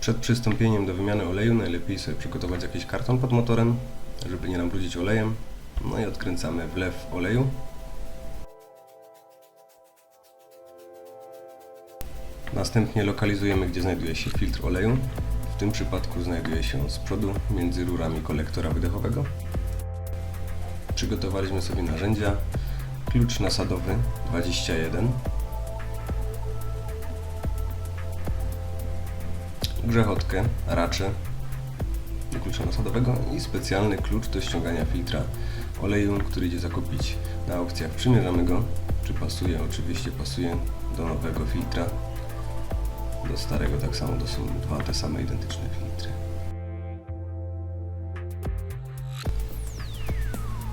Przed przystąpieniem do wymiany oleju najlepiej sobie przygotować jakiś karton pod motorem, żeby nie nabrudzić olejem. No i odkręcamy wlew oleju. Następnie lokalizujemy, gdzie znajduje się filtr oleju. W tym przypadku znajduje się on z przodu, między rurami kolektora wydechowego. Przygotowaliśmy sobie narzędzia. Klucz nasadowy 21. Grzechotkę, racze do klucza nasadowego i specjalny klucz do ściągania filtra oleju, który idzie zakupić na aukcjach. Przymierzamy go, czy pasuje, oczywiście pasuje do nowego filtra. Do starego tak samo, to są dwa te same identyczne filtry.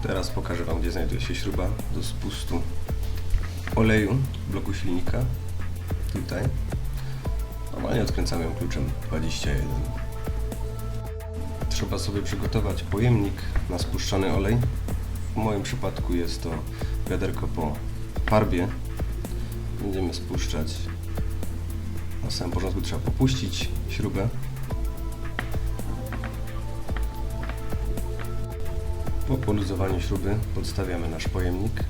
Teraz pokażę Wam, gdzie znajduje się śruba do spustu oleju w bloku silnika. Tutaj. Normalnie odkręcamy ją kluczem 21. Trzeba sobie przygotować pojemnik na spuszczany olej. W moim przypadku jest to wiaderko po farbie. Będziemy spuszczać. Na samym początku trzeba popuścić śrubę. Po poluzowaniu śruby podstawiamy nasz pojemnik.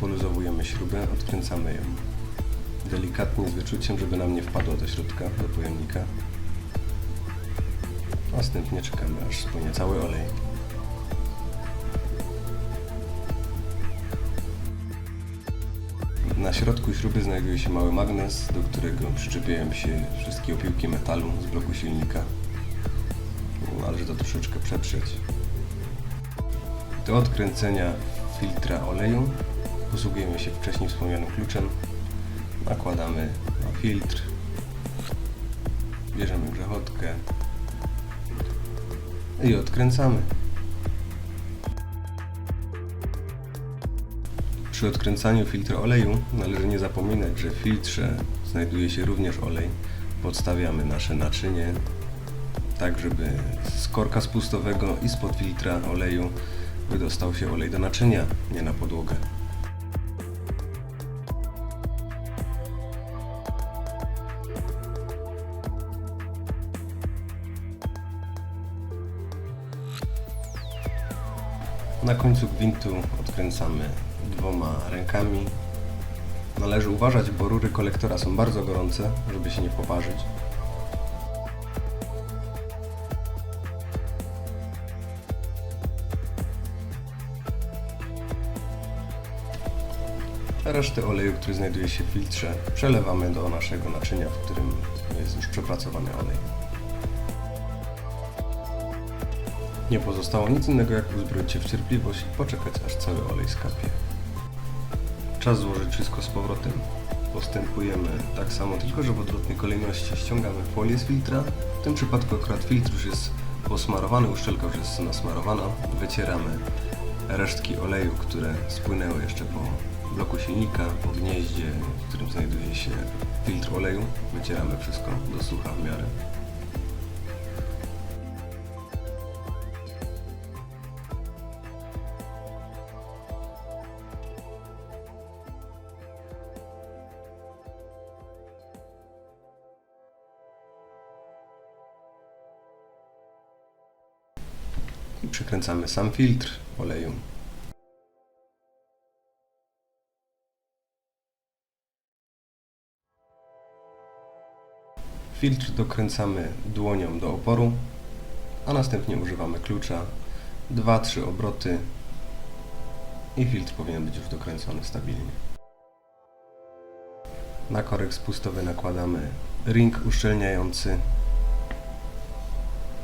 Poluzowujemy śrubę, odkręcamy ją delikatnie z wyczuciem, żeby nam nie wpadło do środka, do pojemnika. Następnie czekamy aż spłynie cały olej. Na środku śruby znajduje się mały magnes, do którego przyczepiają się wszystkie opiłki metalu z bloku silnika. Należy to troszeczkę przeprzeć. Do odkręcenia filtra oleju posługujemy się wcześniej wspomnianym kluczem. Nakładamy na filtr. Bierzemy grzechotkę i odkręcamy. Przy odkręcaniu filtra oleju należy nie zapominać, że w filtrze znajduje się również olej. Podstawiamy nasze naczynie tak, żeby z korka spustowego i spod filtra oleju wydostał się olej do naczynia, nie na podłogę. Na końcu gwintu odkręcamy dwoma rękami. Należy uważać, bo rury kolektora są bardzo gorące, żeby się nie poparzyć. Resztę oleju, który znajduje się w filtrze, przelewamy do naszego naczynia, w którym jest już przepracowany olej. Nie pozostało nic innego jak uzbroić się w cierpliwość i poczekać aż cały olej skapie. Czas złożyć wszystko z powrotem. Postępujemy tak samo, tylko że w odwrotnej kolejności. Ściągamy folię z filtra. W tym przypadku akurat filtr już jest posmarowany, uszczelka już jest nasmarowana. Wycieramy resztki oleju, które spłynęły jeszcze po bloku silnika, po gnieździe, w którym znajduje się filtr oleju. Wycieramy wszystko do sucha w miarę. Przykręcamy sam filtr oleju. Filtr dokręcamy dłonią do oporu, a następnie używamy klucza 2-3 obroty i filtr powinien być już dokręcony stabilnie. Na korek spustowy nakładamy ring uszczelniający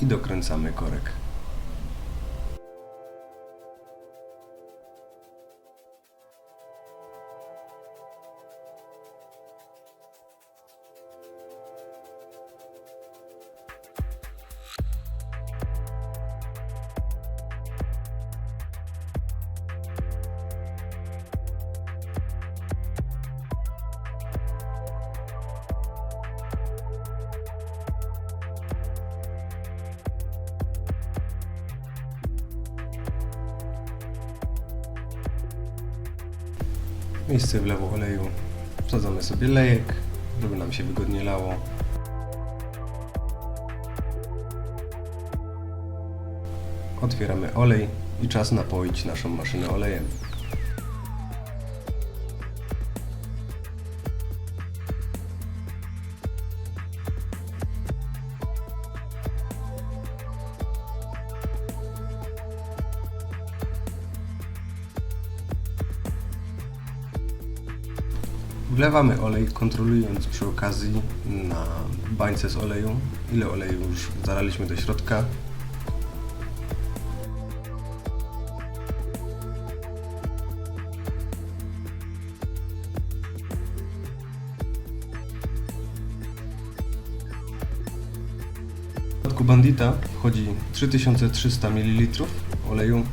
i dokręcamy korek. miejsce w lewo oleju. Wsadzamy sobie lejek, żeby nam się wygodnie lało. Otwieramy olej i czas napoić naszą maszynę olejem. Wlewamy olej, kontrolując przy okazji na bańce z oleju, ile oleju już zalaliśmy do środka. W przypadku bandita wchodzi 3300 ml oleju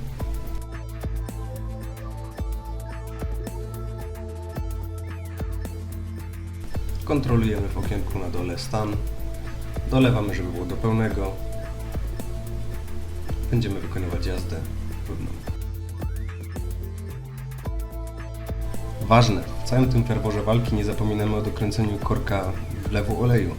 Kontrolujemy w okienku na dole stan. Dolewamy, żeby było do pełnego. Będziemy wykonywać jazdę płynną. Ważne, w całym tym ferworze walki nie zapominamy o dokręceniu korka wlewu oleju.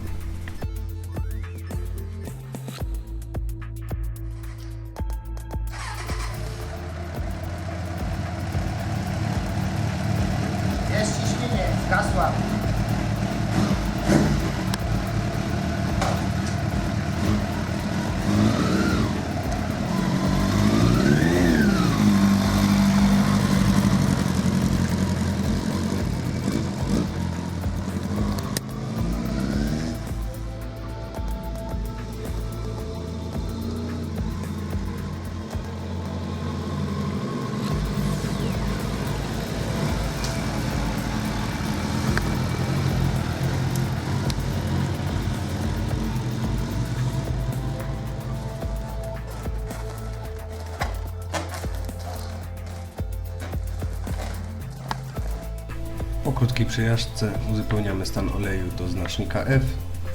Krótkiej przejażdżce uzupełniamy stan oleju do znacznika F,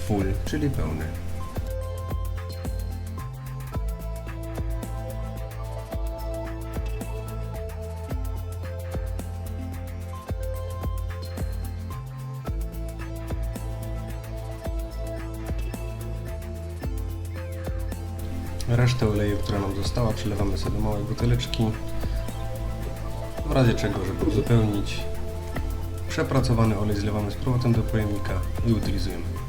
full, czyli pełny. Resztę oleju, która nam została, przelewamy sobie do małej buteleczki, w razie czego, żeby uzupełnić Przepracowany olej zlewamy z powrotem do pojemnika i utylizujemy.